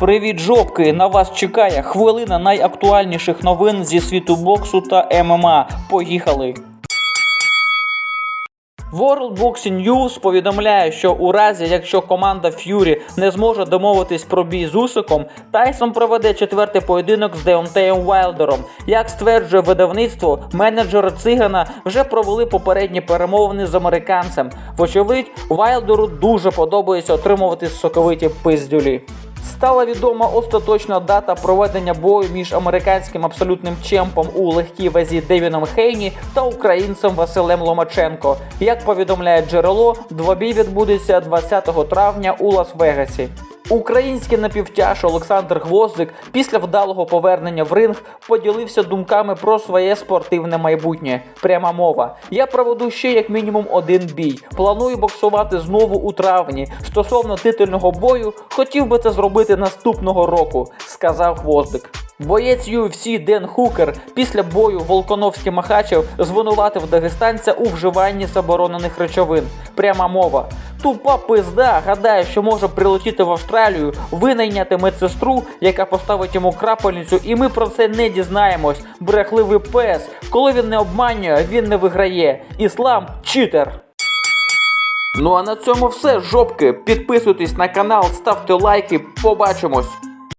Привіт, жопки! На вас чекає хвилина найактуальніших новин зі світу боксу та ММА. Поїхали! World Boxing News повідомляє, що у разі, якщо команда Ф'юрі не зможе домовитись про бій з Усиком, Тайсон проведе четвертий поєдинок з Деонтеєм Вайлдером. Як стверджує видавництво, менеджери Цигана вже провели попередні перемовини з американцем. Вочевидь, Вайлдеру дуже подобається отримувати соковиті пиздюлі. Стала відома остаточна дата проведення бою між американським абсолютним чемпом у легкій вазі Девіном Хейні та українцем Василем Ломаченко. Як повідомляє джерело, двобій відбудеться 20 травня у Лас-Вегасі. Український напівтяж Олександр Гвоздик після вдалого повернення в ринг поділився думками про своє спортивне майбутнє. Пряма мова. Я проведу ще як мінімум один бій. Планую боксувати знову у травні. Стосовно титульного бою, хотів би це зробити наступного року, сказав Гвоздик. Боєць UFC Ден Хукер після бою Волконовський Махачев звинуватив дагестанця у вживанні заборонених речовин. Пряма мова. Тупа пизда гадає, що може прилетіти в Австралію, винайняти медсестру, яка поставить йому крапельницю, і ми про це не дізнаємось. Брехливий пес. Коли він не обманює, він не виграє. Іслам читер. Ну а на цьому все, жопки. Підписуйтесь на канал, ставте лайки. Побачимось.